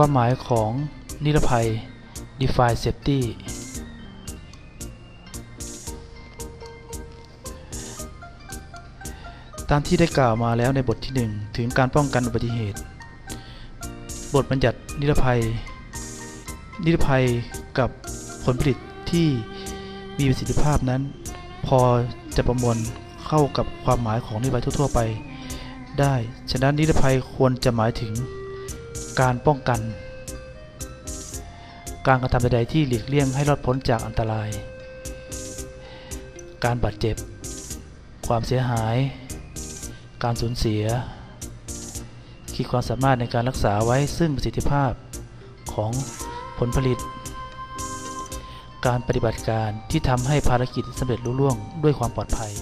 ความหมายของนิรภัย define safety ตามที่ได้กล่าวมาแล้วในบทที่ 1 ถึงการป้องกันอุบัติเหตุ บทบัญญัตินิรภัย นิรภัยกับผลผลิตที่มีประสิทธิภาพนั้น พอจะประมวลเข้ากับความหมายของนิรภัยทั่วๆไป ได้ ฉะนั้นนิรภัยควรจะหมายถึง การป้องกัน การกระทำใดๆที่หลีกเลี่ยงให้รอดพ้นจากอันตราย การบาดเจ็บ ความเสียหาย การสูญเสีย ขีดความสามารถในการรักษาไว้ซึ่งประสิทธิภาพของผลผลิต การปฏิบัติการที่ทำให้ภารกิจสำเร็จลุล่วงด้วยความปลอดภัย